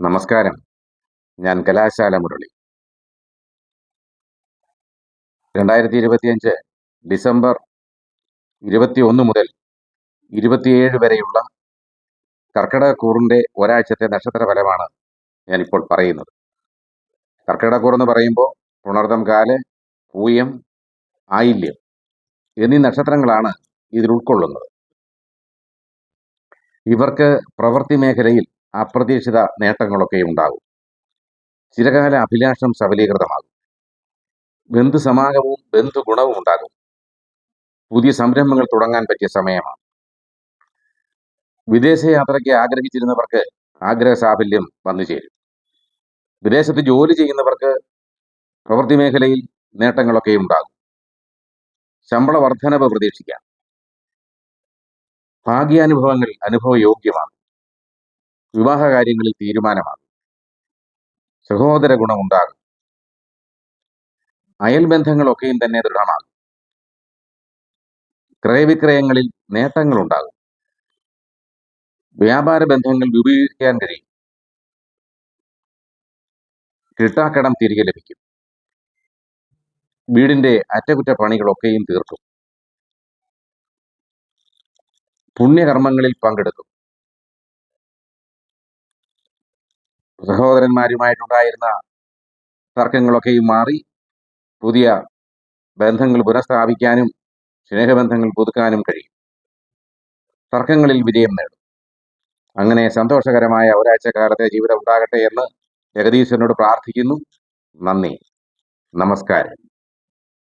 നമസ്കാരം. ഞാൻ കലാശാല മുരളി. രണ്ടായിരത്തി ഇരുപത്തിയഞ്ച് ഡിസംബർ ഇരുപത്തി ഒന്ന് മുതൽ ഇരുപത്തിയേഴ് വരെയുള്ള കർക്കിടകക്കൂറിന്റെ ഒരാഴ്ചത്തെ നക്ഷത്ര ഫലമാണ് ഞാനിപ്പോൾ പറയുന്നത്. കർക്കിടകക്കൂർ എന്ന് പറയുമ്പോൾ പുണർദം കാൽ പൂയം ആയില്യം എന്നീ നക്ഷത്രങ്ങളാണ് ഇതിൽ ഉൾക്കൊള്ളുന്നത്. ഇവർക്ക് പ്രവൃത്തി മേഖലയിൽ അപ്രതീക്ഷിത നേട്ടങ്ങളൊക്കെ ഉണ്ടാകും. ചിരകാല അഭിലാഷം സബലീകൃതമാകും. ബന്ധു ഗുണവും ഉണ്ടാകും. പുതിയ സംരംഭങ്ങൾ തുടങ്ങാൻ പറ്റിയ സമയമാണ്. വിദേശയാത്രയ്ക്ക് ആഗ്രഹിച്ചിരുന്നവർക്ക് ആഗ്രഹ സാഫല്യം വന്നു ചേരും. വിദേശത്ത് ജോലി ചെയ്യുന്നവർക്ക് പ്രവൃത്തി മേഖലയിൽ നേട്ടങ്ങളൊക്കെ ഉണ്ടാകും. ശമ്പള വർധനവ് പ്രതീക്ഷിക്കാം. ഭാഗ്യാനുഭവങ്ങൾ അനുഭവയോഗ്യമാണ്. വിവാഹ കാര്യങ്ങളിൽ തീരുമാനമാകും. സഹോദര ഗുണമുണ്ടാകും. അയൽബന്ധങ്ങളൊക്കെയും തന്നെ ദൃഢമാകും. ക്രയവിക്രയങ്ങളിൽ നേട്ടങ്ങളുണ്ടാകും. വ്യാപാര ബന്ധങ്ങൾ വിപുലീകരിക്കാൻ കഴിയും. കിട്ടാക്കടം തിരികെ ലഭിക്കും. വീടിന്റെ അറ്റകുറ്റപ്പണികളൊക്കെയും തീർക്കും. പുണ്യകർമ്മങ്ങളിൽ പങ്കെടുക്കും. സഹോദരന്മാരുമായിട്ടുണ്ടായിരുന്ന തർക്കങ്ങളൊക്കെയും മാറി. പുതിയ ബന്ധങ്ങൾ പുനഃസ്ഥാപിക്കാനും സ്നേഹബന്ധങ്ങൾ പുതുക്കാനും കഴിയും. തർക്കങ്ങളിൽ വിജയം നേടും. അങ്ങനെ സന്തോഷകരമായ ഒരാഴ്ച കാലത്തെ ജീവിതം ഉണ്ടാകട്ടെ എന്ന് ജഗദീശ്വരനോട് പ്രാർത്ഥിക്കുന്നു. നന്ദി. നമസ്കാരം.